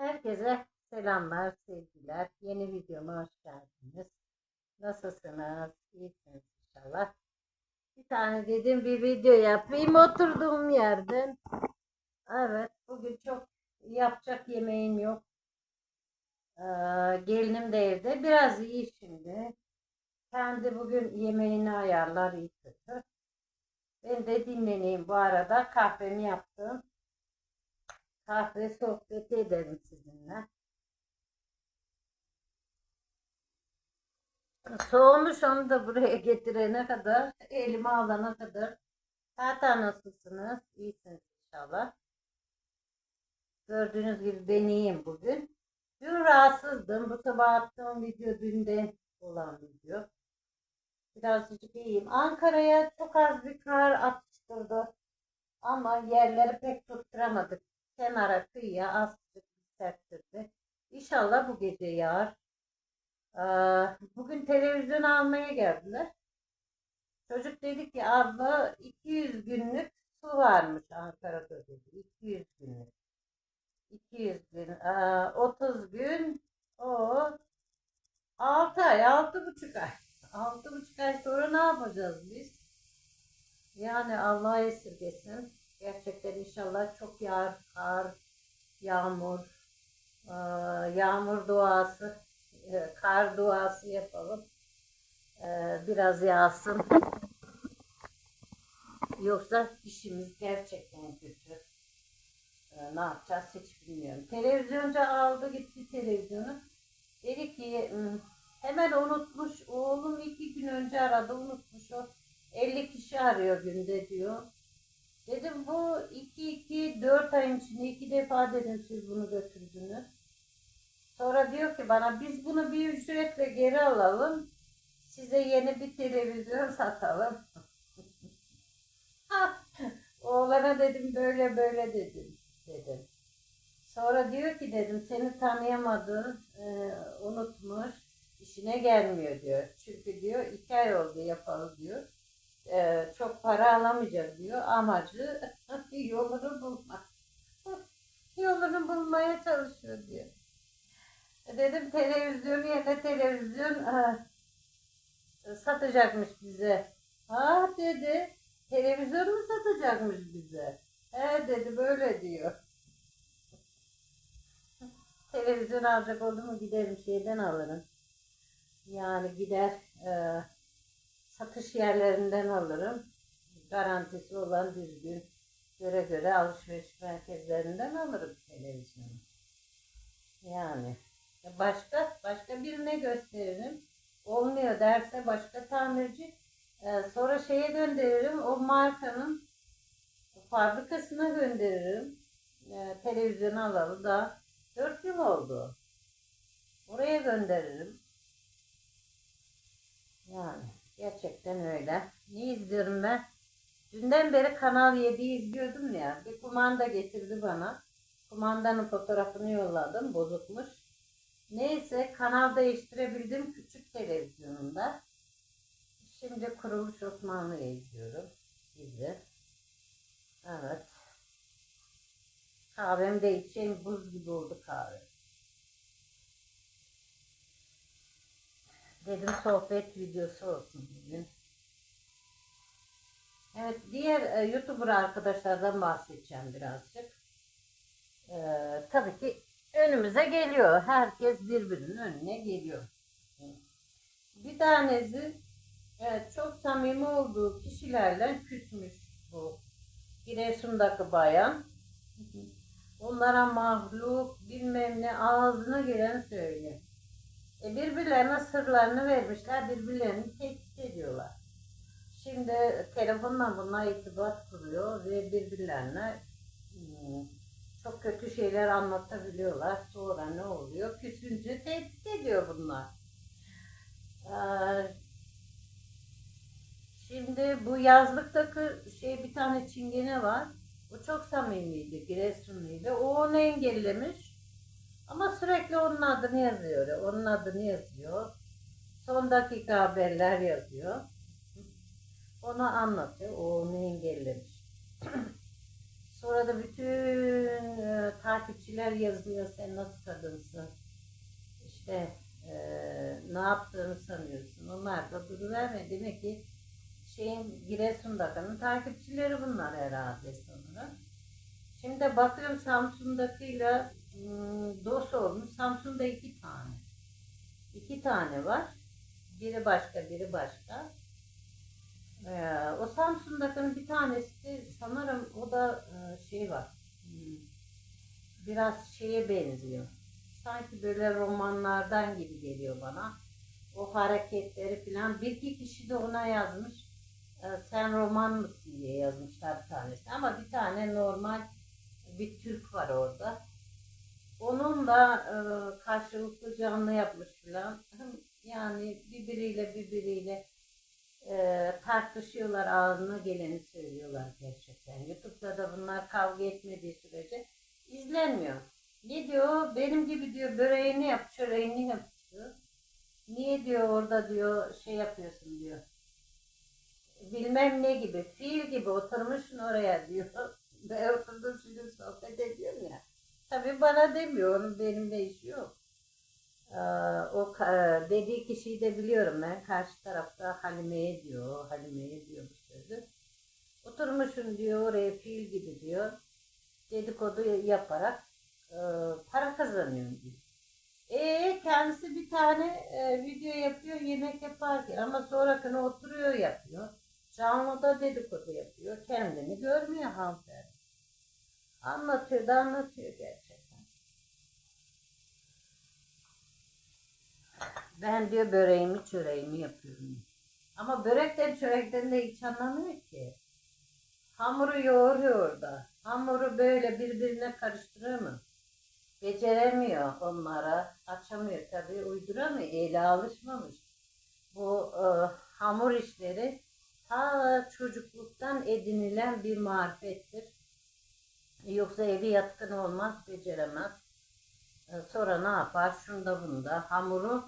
Herkese selamlar, sevgiler. Yeni videoma hoş geldiniz. Nasılsınız? İyisiniz inşallah. Bir tane dedim bir video yapayım oturduğum yerden. Evet, bugün çok yapacak yemeğim yok. Ee, gelinim de evde. Biraz iyi şimdi. Kendi bugün yemeğini ayarlar iyi kötü. Ben de dinleneyim bu arada. Kahvemi yaptım. Kahve sohbet edelim sizinle. Soğumuş onu da buraya getirene kadar, elime alana kadar. Zaten nasılsınız? İyisiniz inşallah. Gördüğünüz gibi ben iyiyim bugün. Dün rahatsızdım. Bu sabah attığım video dünden olan video. Birazcık iyiyim. Ankara'ya çok az bir kar atıştırdı. Ama yerleri pek tutturamadık. Kenara kıyıya azıcık serptirdi. İnşallah bu gece yağar. Ee, Bugün televizyon almaya geldiler. Çocuk dedi ki abla 200 günlük su varmış Ankara'da dedi. 200 günlük. 200 gün. Ee, 30 gün o 6 ay, 6,5 ay. 6,5 ay sonra ne yapacağız biz? Yani Allah esirgesin. İnşallah çok yağar, kar, yağmur, ee, yağmur duası, e, kar duası yapalım. Ee, Biraz yağsın. Yoksa işimiz gerçekten kötü. Ne yapacağız hiç bilmiyorum. Televizyoncu aldı gitti televizyonu. Dedi ki "Hmm, hemen unutmuş. Oğlum iki gün önce aradı unutmuş o. 50 kişi arıyor günde diyor. Dedim bu 2 2 4 ayın içinde iki defa dedim siz bunu götürdünüz. Sonra diyor ki bana biz bunu bir ücretle geri alalım. Size yeni bir televizyon satalım. Oğlana dedim böyle böyle dedim dedim. Sonra diyor ki dedim seni tanıyamadın, e, unutmuş, işine gelmiyor diyor. Çünkü diyor iki ay oldu yapalı diyor. E, çok para alamayacak diyor. Amacı yolunu bulmak. yolunu bulmaya çalışıyor diyor. E, Dedim televizyon yerine televizyon e, satacakmış bize. Ha dedi. Televizyon mu satacakmış bize? He dedi böyle diyor. Televizyon alacak oldu mu giderim şeyden alırım. Yani gider e, satış yerlerinden alırım. Garantisi olan düzgün göre göre alışveriş merkezlerinden alırım televizyonu. Yani başka başka birine gösteririm. Olmuyor derse başka tamirci e, sonra şeye gönderirim. O markanın fabrikasına gönderirim. E, televizyon alalı da 4 yıl oldu. Oraya gönderirim. Yani gerçekten öyle. Ne izliyorum ben? Dünden beri Kanal 7'yi izliyordum ya. Bir kumanda getirdi bana. Kumandanın fotoğrafını yolladım. Bozukmuş. Neyse kanal değiştirebildim küçük televizyonumda. Şimdi Kuruluş Osmanlı'yı izliyorum. Dizi. Evet. Kahvem de içeyim buz gibi oldu kahve. Dedim sohbet videosu olsun bugün. Evet diğer e, YouTuber arkadaşlardan bahsedeceğim birazcık. Ee, tabii ki önümüze geliyor. Herkes birbirinin önüne geliyor. Bir tanesi evet, çok samimi olduğu kişilerle küsmüş bu. Giresun'daki bayan. Onlara mahluk bilmem ne ağzına gelen söylüyor. E birbirlerine sırlarını vermişler, birbirlerini tehdit ediyorlar. Şimdi telefonla bunlar irtibat kuruyor ve birbirlerine hmm, çok kötü şeyler anlatabiliyorlar. Sonra ne oluyor? Küsünce tehdit ediyor bunlar. Ee, Şimdi bu yazlıktaki şey bir tane çingene var. O çok samimiydi, Giresunluydu. O onu engellemiş. Ama sürekli onun adını yazıyor. Onun adını yazıyor. Son dakika haberler yazıyor. Onu anlatıyor. O onu engellemiş. Sonra da bütün e, takipçiler yazıyor sen nasıl kadınsın? İşte eee, ne yaptığını sanıyorsun. Onlar da duruverme. Demek ki şeyin Giresun'dakinin takipçileri bunlar herhalde sanırım. Şimdi bakıyorum Samsun'dakiyle olmuş. Samsun'da iki tane. İki tane var. Biri başka, biri başka. Ee, o Samsun'dakinin bir tanesi sanırım o da e, şey var. hmm, Biraz şeye benziyor. Sanki böyle romanlardan gibi geliyor bana. O hareketleri falan. Bir iki kişi de ona yazmış. Sen roman mısın diye yazmışlar bir tanesi. Ama bir tane normal bir Türk var orada. Onun da e, karşılıklı canlı yapmış filan. Yani birbiriyle birbiriyle e, tartışıyorlar ağzına geleni söylüyorlar gerçekten. Youtube'da da bunlar kavga etmediği sürece izlenmiyor. Ne diyor? Benim gibi diyor böreğini yap, çöreğini yap diyor. Niye diyor orada diyor şey yapıyorsun diyor. Bilmem ne gibi, fiil gibi oturmuşsun oraya diyor. Ben oturdum şimdi sohbet ediyorum ya. Tabii bana demiyor, onun benimle işi yok. Ee, o ka- dediği kişiyi de biliyorum ben. Karşı tarafta Halime'ye diyor, Halime'ye diyor bu sözü. Oturmuşum diyor oraya fiil gibi diyor. Dedikodu yaparak e, para kazanıyorum diyor. E kendisi bir tane e, video yapıyor yemek yaparken ama sonrakını oturuyor yapıyor. Canlıda dedikodu yapıyor. Kendini görmüyor hanımefendi. Anlatıyor da anlatıyor gerçekten. Ben diyor böreğimi çöreğimi yapıyorum. Ama börekten çörekten de hiç anlamıyor ki. Hamuru yoğuruyor da. Hamuru böyle birbirine karıştırıyor mu? Beceremiyor onlara. Açamıyor tabii. Uyduramıyor. Ele alışmamış. Bu e, hamur işleri ta çocukluktan edinilen bir marifettir. Yoksa evi yatkın olmaz, beceremez. E, Sonra ne yapar? Şunda bunda hamuru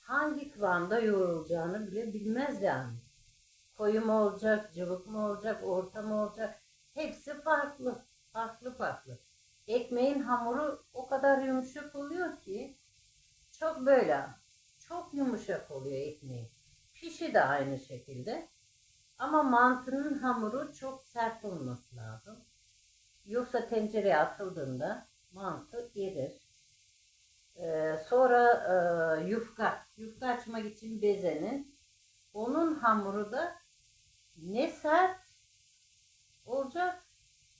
hangi kıvamda yoğrulacağını bile bilmez yani. Koyu mu olacak, cıvık mı olacak, orta mı olacak? Hepsi farklı, farklı farklı. Ekmeğin hamuru o kadar yumuşak oluyor ki çok böyle, çok yumuşak oluyor ekmeği. Pişi de aynı şekilde. Ama mantının hamuru çok sert olması lazım. Yoksa tencereye atıldığında mantı erir. Ee, sonra e, yufka, yufka açmak için bezenin. Onun hamuru da ne sert olacak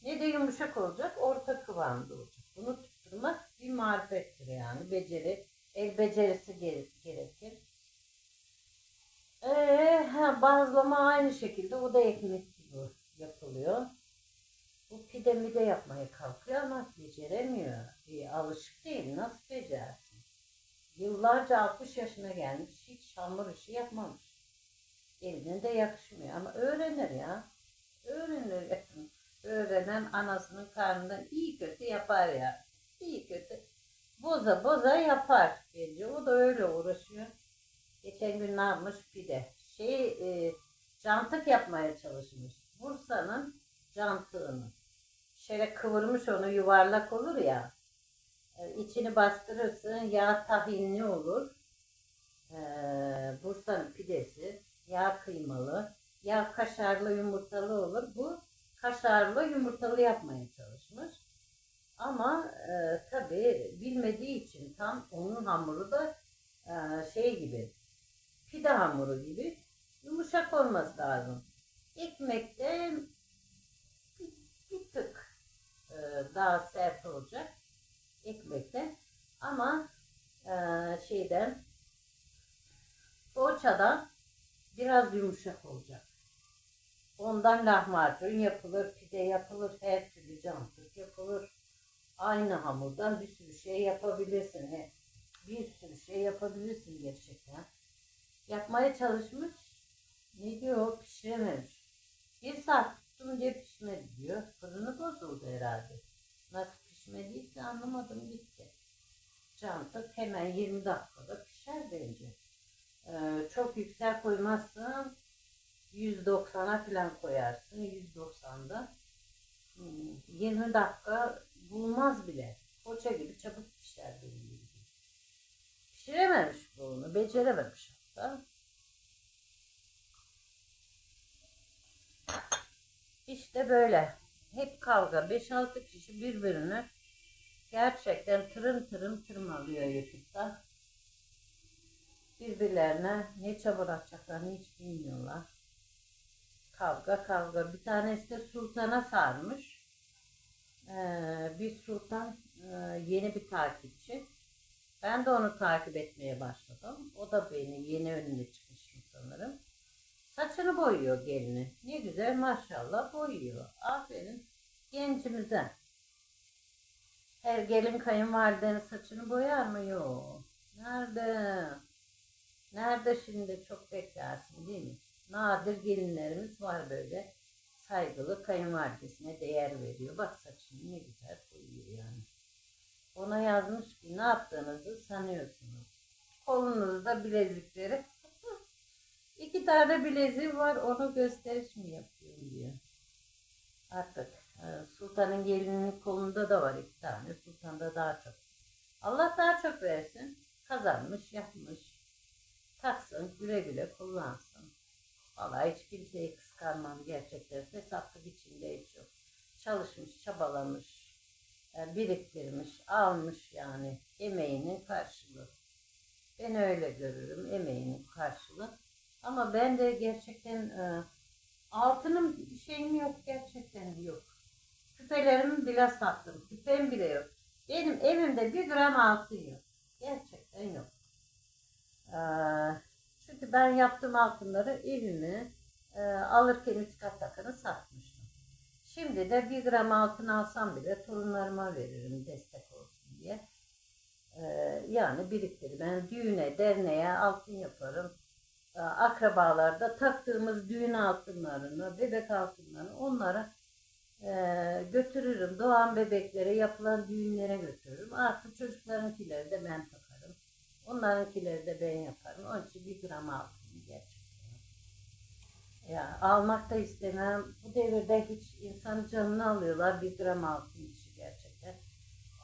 ne de yumuşak olacak, orta kıvamda olacak. Bunu tutturmak bir marifettir yani, beceri, el becerisi gere- gerekir. Ee, bazlama aynı şekilde, o da ekmek gibi yapılıyor. Bu pide mide yapmaya kalkıyor ama beceremiyor. E, alışık değil, nasıl becersin? Yıllarca 60 yaşına gelmiş, hiç hamur işi yapmamış. Eline de yakışmıyor ama öğrenir ya. Öğrenir. Öğrenen anasının karnından iyi kötü yapar ya. İyi kötü. Boza boza yapar bence. O da öyle uğraşıyor. Geçen gün ne yapmış pide. Şey, e, cantık yapmaya çalışmış. Bursa'nın cantığını. Şöyle kıvırmış onu yuvarlak olur ya. E, içini bastırırsın. Yağ tahinli olur. E, Bursa'nın pidesi. Yağ kıymalı. Yağ kaşarlı yumurtalı olur. Bu kaşarlı yumurtalı yapmaya çalışmış. Ama e, tabii bilmediği için tam onun hamuru da e, şey gibi pide hamuru gibi yumuşak olması lazım. Ekmekte bir, tık e, daha sert olacak ekmekte ama e, şeyden poğaçadan biraz yumuşak olacak. Ondan lahmacun yapılır, pide yapılır, her türlü cantık yapılır. Aynı hamurdan bir sürü şey yapabilirsin. He. Bir sürü şey yapabilirsin gerçekten. Yapmaya çalışmış. Ne diyor? Pişirememiş. Bir saat tuttum diye pişmedi diyor. Fırını bozuldu herhalde. Nasıl pişmediyse anlamadım gitti. Cantık hemen 20 dakikada pişer bence. Ee, çok yüksek koymazsın. 190'a falan koyarsın. 190'da. Hmm, 20 dakika bulmaz bile. Poğaça gibi çabuk pişer benim. Pişirememiş bunu, becerememiş hatta. İşte böyle. Hep kavga. 5-6 kişi birbirini gerçekten tırın tırın tırmalıyor YouTube'da. Birbirlerine ne atacaklarını hiç bilmiyorlar. Kavga kavga. Bir tanesi de sultana sarmış. Ee, bir sultan e, yeni bir takipçi. Ben de onu takip etmeye başladım. O da beni yeni önüne çıkmıştım sanırım. Saçını boyuyor gelini. Ne güzel maşallah boyuyor. Aferin gencimize. Her gelin kayınvalidenin saçını boyar mı? Yok. Nerede? Nerede şimdi çok beklersin değil mi? Nadir gelinlerimiz var böyle. Saygılı kayınvalidesine değer veriyor. Bak saçını ne güzel boyuyor yani. Ona yazmış ki ne yaptığınızı sanıyorsunuz. Kolunuzda bilezikleri. İki tane bileziği var onu gösteriş mi yapıyorum diyor. Artık e, sultanın gelininin kolunda da var iki tane. Sultanda daha çok. Allah daha çok versin. Kazanmış, yapmış. Taksın, güle güle kullansın. Vallahi hiç kimseyi kıskanmam gerçekten. Fesatlık içinde hiç yok. Çalışmış, çabalamış, e, biriktirmiş, almış yani emeğinin karşılığı. Ben öyle görürüm, emeğinin karşılığı. Ama ben de gerçekten e, altının şeyim yok, gerçekten yok. Küpelerimi bile sattım, küpem bile yok. Benim evimde bir gram altın yok. Gerçekten yok. E, çünkü ben yaptığım altınları evimi e, alırken üç kat takını satmıştım. Şimdi de bir gram altın alsam bile torunlarıma veririm destek olsun diye. Ee, yani biriktir. Ben düğüne, derneğe altın yaparım. Ee, akrabalarda taktığımız düğün altınlarını, bebek altınlarını onlara e, götürürüm. Doğan bebeklere yapılan düğünlere götürürüm. Artık çocuklarınkileri de ben takarım. Onlarınkileri de ben yaparım. Onun için bir gram altın gerçekten. Ya almak da istemem. Bu devirde hiç insan canını alıyorlar bir gram altın için gerçekten.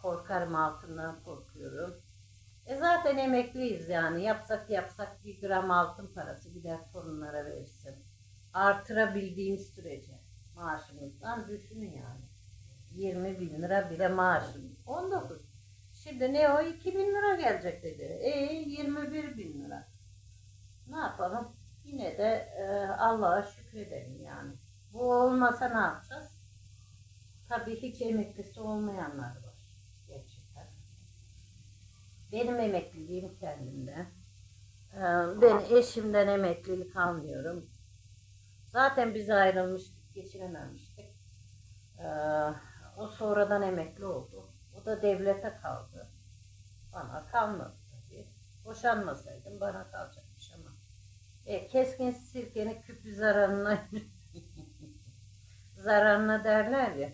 Korkarım altından korkuyorum. E zaten emekliyiz yani. Yapsak yapsak bir gram altın parası gider torunlara verirsin. Artırabildiğimiz sürece maaşımızdan düşünün yani. 20 bin lira bile maaşım. 19. Şimdi ne o 2 bin lira gelecek dedi. E 21 bin lira. Ne yapalım? Yine de e, Allah'a şükredelim yani. Bu olmasa ne yapacağız? Tabii hiç emeklisi olmayanlar. Benim emekliliğim kendimde. E, ben eşimden emeklilik almıyorum. Zaten biz ayrılmıştık, geçirememiştik. E, o sonradan emekli oldu. O da devlete kaldı. Bana kalmadı tabii. Boşanmasaydım bana kalacakmış ama. E, keskin sirkenin küpü zararına zararına derler ya.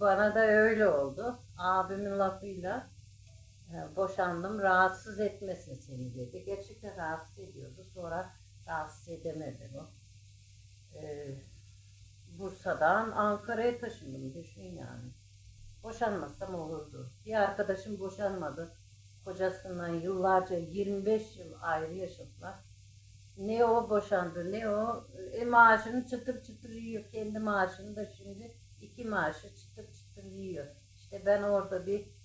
Bana da öyle oldu. Abimin lafıyla boşandım. Rahatsız etmesin seni dedi. Gerçekten rahatsız ediyordu. Sonra rahatsız edemedi o. E, Bursa'dan Ankara'ya taşındım. Düşün yani. Boşanmasam olurdu. Bir arkadaşım boşanmadı. Kocasından yıllarca 25 yıl ayrı yaşadılar. Ne o boşandı ne o e, maaşını çıtır çıtır yiyor. Kendi maaşını da şimdi iki maaşı çıtır çıtır yiyor. İşte ben orada bir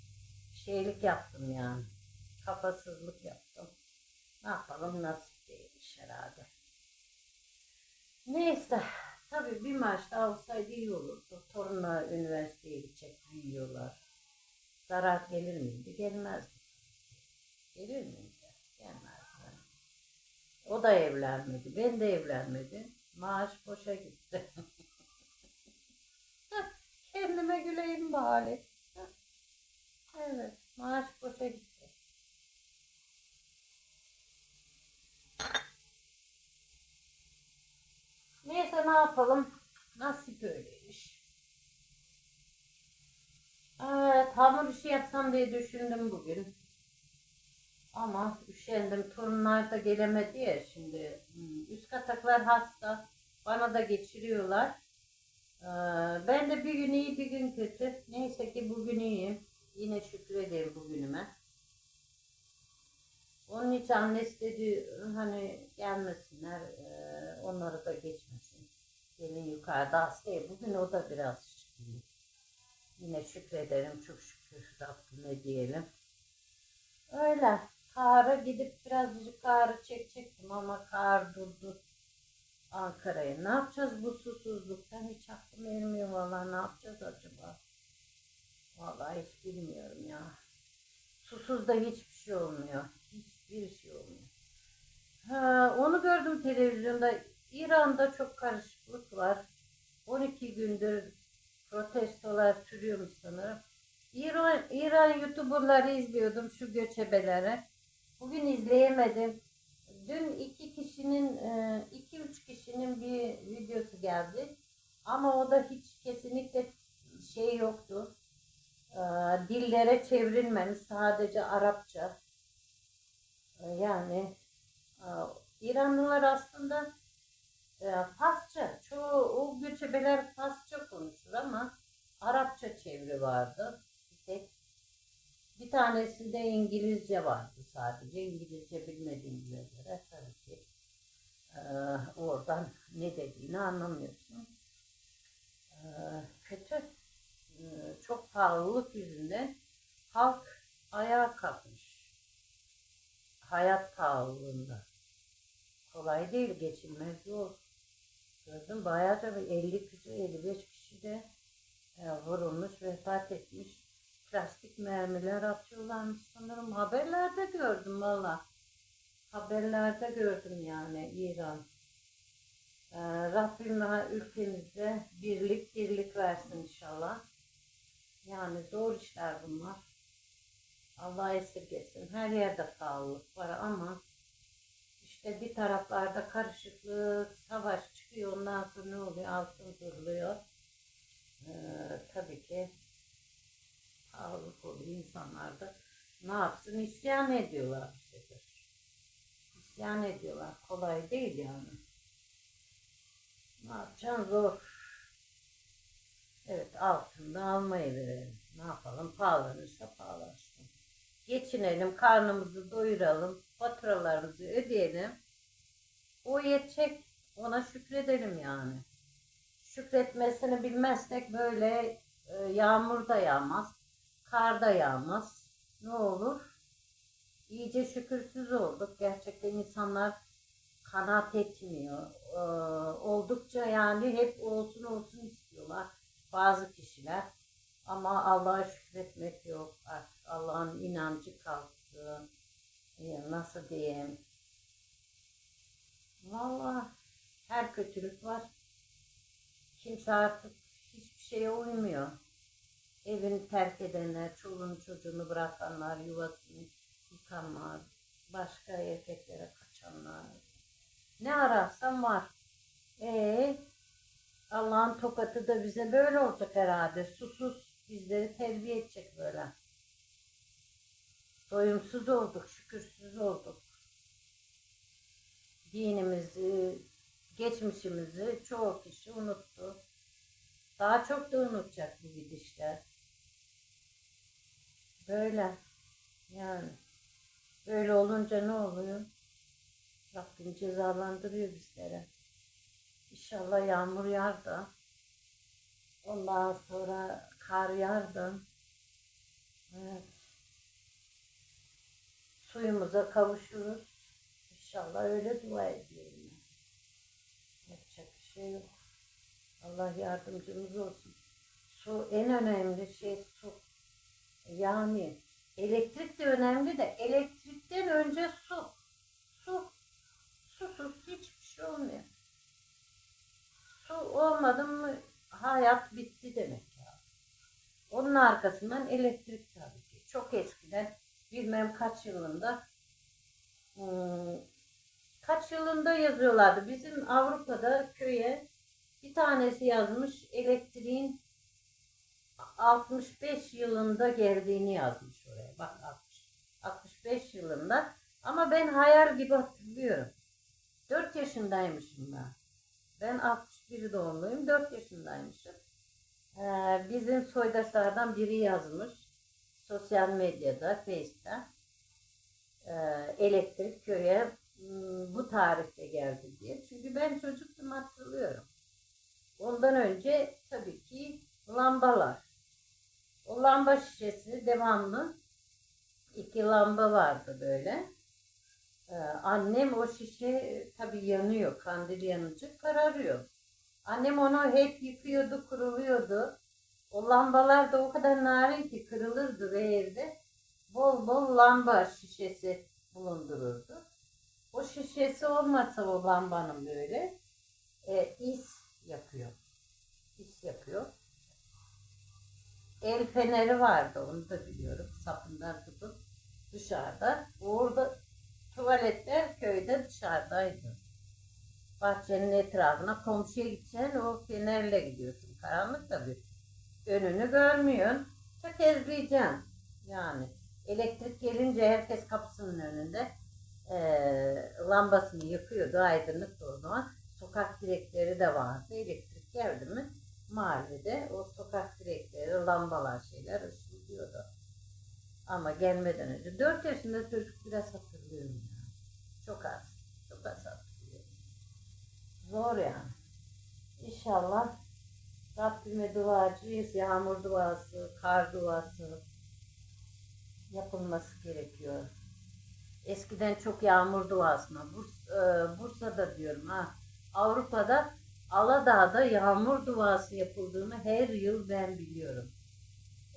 şeylik yaptım yani. Kafasızlık yaptım. Ne yapalım nasip değilmiş herhalde. Neyse. Tabii bir maaş da alsaydı iyi olurdu. Torunlar üniversiteye gidecek büyüyorlar. Zarar gelir miydi? Gelmezdi. Gelir miydi? Gelmezdi. O da evlenmedi. Ben de evlenmedim. Maaş boşa gitti. Kendime güleyim bari. Evet. Maaş boşa gitti. Neyse ne yapalım? Nasip öyleymiş. Evet, hamur işi yapsam diye düşündüm bugün. Ama üşendim. Torunlar da gelemedi ya şimdi. Hmm, Üst kataklar hasta. Bana da geçiriyorlar. Ee, ben de bir gün iyi bir gün kötü. Neyse ki bugün iyiyim. Yine şükrederim bugünüme. Onun için annesi dedi hani gelmesinler, e, onları da geçmesin. Gelin yukarıda hastaya. Bugün o da biraz şükür. Yine şükrederim. Çok şükür Rabbime diyelim. Öyle. Kar'a gidip birazcık Kar'ı çekecektim ama Kar durdu. Ankara'ya. Ne yapacağız bu susuzluktan? Hiç aklım ermiyor vallahi. Ne yapacağız acaba? Vallahi hiç bilmiyorum ya. Susuz da hiçbir şey olmuyor. Hiçbir şey olmuyor. Ha, onu gördüm televizyonda. İran'da çok karışıklık var. 12 gündür protestolar sürüyormuş sanırım. İran, İran YouTuber'ları izliyordum şu göçebeleri. Bugün izleyemedim. Dün iki kişinin, e, iki üç kişinin bir videosu geldi. Ama o da hiç kesinlikle şey yoktu. E, Dillere çevrilmemiş. Sadece Arapça. E, Yani e, İranlılar aslında e, Farsça. Çoğu göçebeler Farsça konuşur ama Arapça çeviri vardı. Bir tek bir tanesinde İngilizce vardı sadece. İngilizce bilmediğimize göre tabii ki e, oradan ne dediğini anlamıyorsun. Kötü. Çok pahalılık yüzünden halk ayağa kalkmış. Hayat pahalılığında. Kolay değil, geçilmez zor. Gördüm bayağı da bir 50 kişi, 55 kişi de e, vurulmuş, vefat etmiş. Plastik mermiler atıyorlarmış sanırım. Haberlerde gördüm valla. Haberlerde gördüm yani İran. E, Rabbim ülkemizde birlik birlik versin inşallah. Yani zor işler bunlar. Allah esirgesin. Her yerde pahalılık var ama işte bir taraflarda karışıklık, savaş çıkıyor. Ondan sonra ne oluyor? Altın duruluyor. Ee, tabii ki pahalılık oluyor. İnsanlar da ne yapsın? İsyan ediyorlar bu. İsyan ediyorlar. Kolay değil yani. Ne yapacaksın? Zor. Evet altında almayı verelim. Ne yapalım? Pahalanırsa pahalasın. Geçinelim, karnımızı doyuralım, faturalarımızı ödeyelim. O yetecek, ona şükredelim yani. Şükretmesini bilmezsek böyle e, yağmur da yağmaz, kar da yağmaz. Ne olur? İyice şükürsüz olduk. Gerçekten insanlar kanaat etmiyor. Ee, oldukça yani hep olsun olsun istiyorlar bazı kişiler. Ama Allah'a şükretmek yok artık. Allah'ın inancı kalktı. Ee, nasıl diyeyim? Valla her kötülük var. Kimse artık hiçbir şeye uymuyor. Evini terk edenler, çoluğunu çocuğunu bırakanlar, yuvasını yıkanlar, başka erkeklere kaçanlar. Ne ararsan var. E Allah'ın tokatı da bize böyle olacak herhalde. Susuz bizleri terbiye edecek böyle. Doyumsuz olduk, şükürsüz olduk. Dinimizi, geçmişimizi çoğu kişi unuttu. Daha çok da unutacak bu gidişler. Böyle. Yani. Böyle olunca ne oluyor? Rabbim cezalandırıyor bizlere. İnşallah yağmur yağar da. Ondan sonra kar yağar da. Evet. Suyumuza kavuşuruz. İnşallah öyle dua ediyorum. Yapacak bir şey yok. Allah yardımcımız olsun. Su en önemli şey su. Yani elektrik de önemli de elektrikten önce su. Su. Susuz hiçbir şey olmuyor. Su olmadı mı hayat bitti demek ya. Onun arkasından elektrik tabii ki. Çok eskiden bilmem kaç yılında hmm, kaç yılında yazıyorlardı. Bizim Avrupa'da köye bir tanesi yazmış elektriğin 65 yılında geldiğini yazmış oraya. Bak 60, 65 yılında. Ama ben hayal gibi hatırlıyorum. 4 yaşındaymışım ben. Ben 65 61 doğumluyum. 4 yaşındaymışım. Ee, bizim soydaşlardan biri yazmış. Sosyal medyada, Face'te. Ee, elektrik köye hmm, bu tarihte geldi diye. Çünkü ben çocuktum hatırlıyorum. Ondan önce tabii ki lambalar. O lamba şişesi devamlı iki lamba vardı böyle. Ee, annem o şişe tabii yanıyor, kandil yanıcı kararıyor. Annem onu hep yıkıyordu, kuruluyordu. O lambalar da o kadar narin ki kırılırdı ve evde bol bol lamba şişesi bulundururdu. O şişesi olmasa o lambanın böyle e, is yapıyor. İs yapıyor. El feneri vardı onu da biliyorum. Sapından tutup dışarıda. Orada tuvaletler köyde dışarıdaydı. Bahçenin etrafına komşuya gideceksin o fenerle gidiyorsun. Karanlık tabii. Önünü görmüyorsun. Tökezleyeceksin. Yani elektrik gelince herkes kapısının önünde eee, lambasını yakıyordu. Aydınlık o. Sokak direkleri de vardı. Elektrik geldi mi mahallede o sokak direkleri, lambalar şeyler ışıldıyordu. Ama gelmeden önce 4 yaşında çocuk biraz hatırlıyorum ya. Çok az. Çok az hatırlıyorum. Zor yani. İnşallah Rabbime duacıyız. Yağmur duası, kar duası yapılması gerekiyor. Eskiden çok yağmur duasına, Burs, e, Bursa'da diyorum ha, Avrupa'da Aladağ'da yağmur duası yapıldığını her yıl ben biliyorum.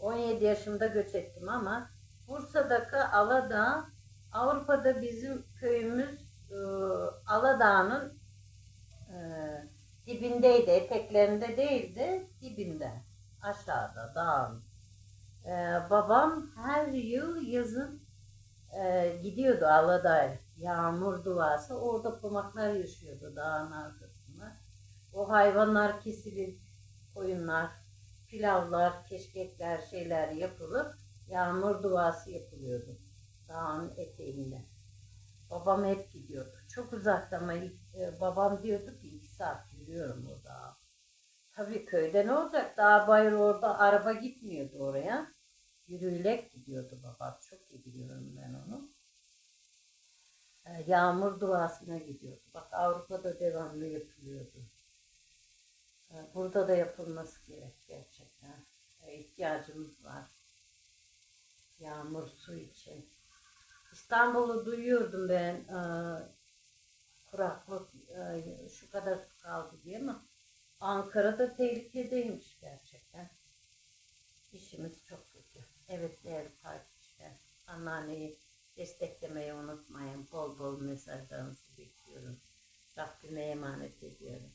17 yaşında göç ettim ama Bursa'daki Aladağ, Avrupa'da bizim köyümüz e, Aladağ'ın e, dibindeydi, eteklerinde değil de dibinde, aşağıda, dağın. E, babam her yıl yazın e, gidiyordu Aladağ, yağmur duası, orada pomaklar yaşıyordu dağın arkasında. O hayvanlar kesilir, koyunlar, pilavlar, keşkekler, şeyler yapılıp yağmur duası yapılıyordu dağın eteğinde. Babam hep gidiyordu. Çok uzakta ama e, babam diyordu ki iki saat yürüyorum o dağa. Tabii köyde ne olacak? Dağ bayır orada araba gitmiyordu oraya. Yürüyerek gidiyordu babam. Çok iyi biliyorum ben onu. E, Yağmur duasına gidiyordu. Bak Avrupa'da devamlı yapılıyordu. E, Burada da yapılması gerek gerçekten. E, ihtiyacımız var. Yağmur su için. İstanbul'u duyuyordum ben. Kuraklık e, şu kadar kaldı diye ama Ankara'da tehlikedeymiş gerçekten. İşimiz çok kötü. Evet değerli takipçiler. Anneanneyi desteklemeyi unutmayın. Bol bol mesajlarınızı bekliyorum. Rabbime emanet ediyorum.